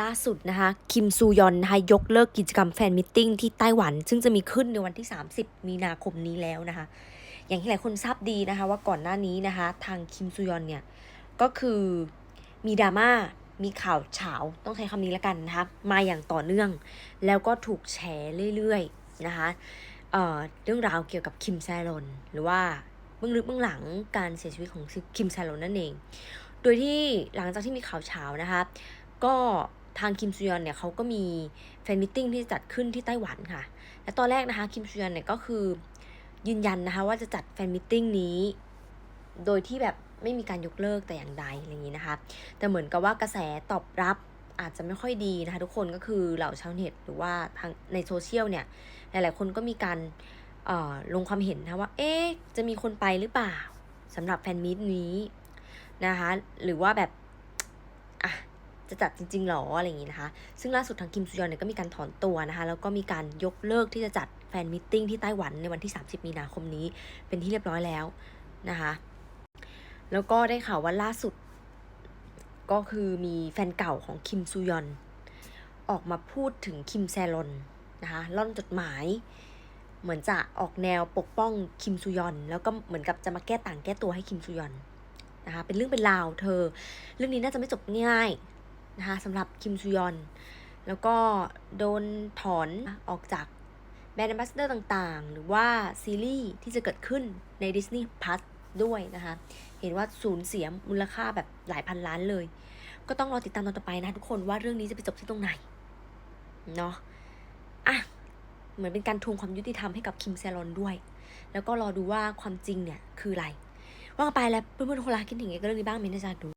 ล่าสุดนะคะ คิมซูยอนนะคะยกเลิกกิจกรรมแฟนมิทติ้งที่ไต้หวัน ซึ่งจะมีขึ้นในวันที่ 30 มีนาคมนี้แล้วนะคะ อย่างที่หลายคนทราบดีนะคะ ว่าก่อนหน้านี้นะคะ ทางคิมซูยอนเนี่ย ก็คือมีดราม่ามีข่าวเฉาต้องใช้คำนี้แล้วกันนะคะมาอย่างต่อเนื่อง แล้วก็ถูกแฉเรื่อยๆนะคะเเรื่องราวเกี่ยวกับคิมแซลอนหรือว่าเบื้องลึกเบื้องหลังการเสียชีวิตของคิมแซลอนนั่นเอง โดยที่หลังจากที่มีข่าวเฉานะคะ ก็ ทางคิมซูยอนเนี่ยเขาก็มีแฟนมิทติ้งที่จัดขึ้นที่ไต้หวันค่ะ และตอนแรกนะคะคิมซูยอนเนี่ยก็คือยืนยันนะคะว่าจะจัดแฟนมิทติ้งนี้ โดยที่แบบไม่มีการยกเลิกแต่อย่างใดอะไรอย่างนี้นะคะ แต่เหมือนกับว่ากระแสตอบรับอาจจะไม่ค่อยดีนะคะทุกคนก็คือเหล่าชาวเน็ตหรือว่าทางในโซเชียลเนี่ยหลายๆคนก็มีการลงความเห็นนะว่า เอ๊ะ จะมีคนไปหรือเปล่าสำหรับแฟนมิตนี้นะคะ หรือว่าแบบ อะ จะจัดจริงๆหรออะไรอย่างนี้นะคะ ซึ่งล่าสุดทางคิมซูยอนเนี่ยก็มีการถอนตัวนะคะ แล้วก็มีการยกเลิกที่จะจัดแฟนมิทติ้งที่ไต้หวันในวันที่ 30 มีนาคมนี้ เป็นที่เรียบร้อยแล้วนะคะ แล้วก็ได้ข่าวว่าล่าสุด ก็คือมีแฟนเก่าของคิมซูยอน ออกมาพูดถึงคิมแซลอนนะคะล่อนจดหมาย เหมือนจะออกแนวปกป้องคิมซูยอน แล้วก็เหมือนกับจะมาแก้ต่างแก้ตัวให้คิมซูยอนนะคะเป็นเรื่องเป็นราวเธอ เรื่องนี้น่าจะไม่จบง่าย นะคะสำหรับคิมซูยอน แล้วก็โดนถอนออกจากแบรนด์ a ม b สเดอร์ต่างๆ หรือว่าซีรีส์ที่จะเกิดขึ้นใน Disney Plus ด้วยนะคะ เห็นว่าสูญเสียมูลค่าแบบหลายพันล้านเลย ก็ต้องรอติดตามตอนต่อไปนะทุกคนว่าเรื่องนี้จะไปจบที่ตรงไหน เนาะอะ เหมือนเป็นการทวงความยุติธรรมให้กับคิมแซลอนด้วย แล้วก็รอดูว่าความจริงเนี่ยคืออะไร ว่าไปแล้วเพื่อนๆคนรักคิดถึงเอกเรื่องนี้บ้างเมนต์ในจาดู